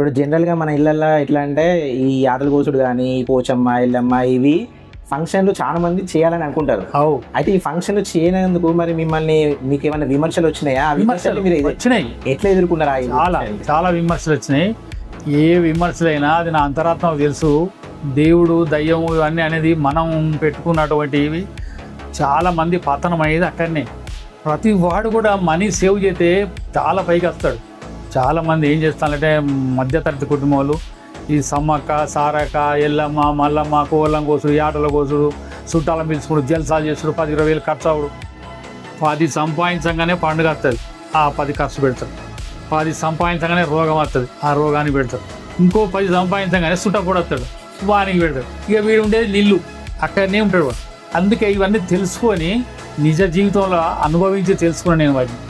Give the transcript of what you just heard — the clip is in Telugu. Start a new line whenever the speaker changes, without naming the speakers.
ఇప్పుడు జనరల్గా మన ఇళ్ళల్లో ఎట్లా అంటే ఈ ఆటల కోసుడు కానీ పోచమ్మ ఇల్లమ్మ ఇవి ఫంక్షన్లు చాలా మంది చేయాలని అనుకుంటారు. అయితే ఈ ఫంక్షన్లు చేయనందుకు మరి మిమ్మల్ని మీకు ఏమైనా విమర్శలు వచ్చినాయా? ఆ విమర్శలు మీరు
వచ్చినాయి.
ఎట్లా ఎదుర్కొన్నారు
చాలా? చాలా విమర్శలు వచ్చినాయి. ఏ విమర్శలైనా అది నా అంతరాత్మకు తెలుసు. దేవుడు దయ్యం ఇవన్నీ అనేది మనం పెట్టుకున్నటువంటివి చాలా మంది పతనం అయ్యేది అక్కడనే. ప్రతి వాడు కూడా మనీ సేవ్ చేస్తే చాలా పైకి వస్తాడు. చాలామంది ఏం చేస్తానంటే మధ్యతరగతి కుటుంబాలు ఈ సమ్మక్క సారక్క ఎల్లమ్మ మల్లమ్మ కోళ్ళం కోసుడు ఆటల కోసుడు చుట్టాలను పిలుచుకుడు జల్సాలు చేసుడు పది ఇరవై వేలు ఖర్చు అవడు. పది సంపాదించగానే పండుగ వస్తుంది ఆ పది ఖర్చు పెడతారు పది సంపాదించగానే రోగం వస్తుంది ఆ రోగానికి పెడతారు ఇంకో పది సంపాదించగానే కూడా వస్తాడు వానికి పెడతాడు. ఇక వీడు ఉండేది నిల్లు. అక్కడనే ఉంటాడు వాడు. అందుకే ఇవన్నీ తెలుసుకొని నిజ జీవితంలో అనుభవించి తెలుసుకున్నాను నేను వాటిని.